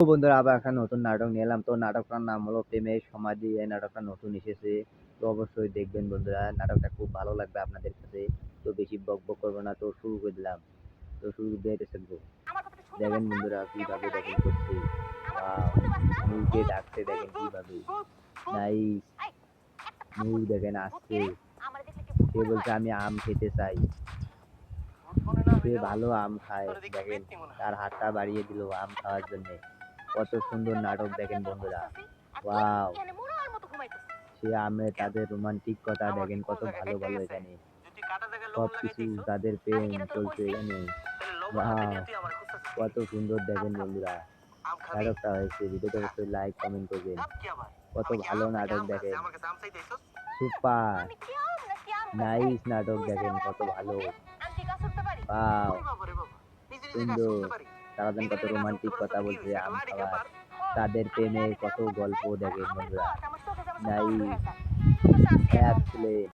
তো বন্ধুরা আবার একটা নতুন নাটক নিয়ে এলাম। তো নাটকটার নাম হলো প্রেমের সমাধি। এই নাটকটা নতুন এসেছে। তো অবশ্যই দেখবেন বন্ধুরা নাটকটা খুব ভালো লাগবে আপনাদের কাছে। তো বেশি বক বক করব না। তো শুরু করে দিলাম। তো শুরু দিয়ে থাকব। দেখেন বন্ধুরা কীভাবে দেখেন করছে। মুখে ডাকতে দেখেন কীভাবে। নাইস। মুখ দেখেন আসছে সে বলছে আমি আম খেতে চাই। সে ভালো আম খায়। দেখেন তার হাতটা বাড়িয়ে দিল আম খাওয়ার জন্য। কত সুন্দর নাটক দেখেন বন্ধুরা। ওয়াও। সে আমে তাদের রোমান্টিক কথা দেখেন কত ভালো ভালো এখানে। সব কিছু তাদের প্রেম চলছে এখানে। ওয়াও কত সুন্দর দেখেন বন্ধুরা। নাটকটা হয়েছে ভিডিওটা অবশ্যই লাইক কমেন্ট করবেন। কত ভালো নাটক দেখেন। সুপার। নাইস নাটক দেখেন কত ভালো। সুন্দর। সারাদিন কত রোমান্টিক কথা বলছে আবার তাদের প্রেমের কত গল্প দেখে বন্ধুরা। এক এক্সেলেন্ট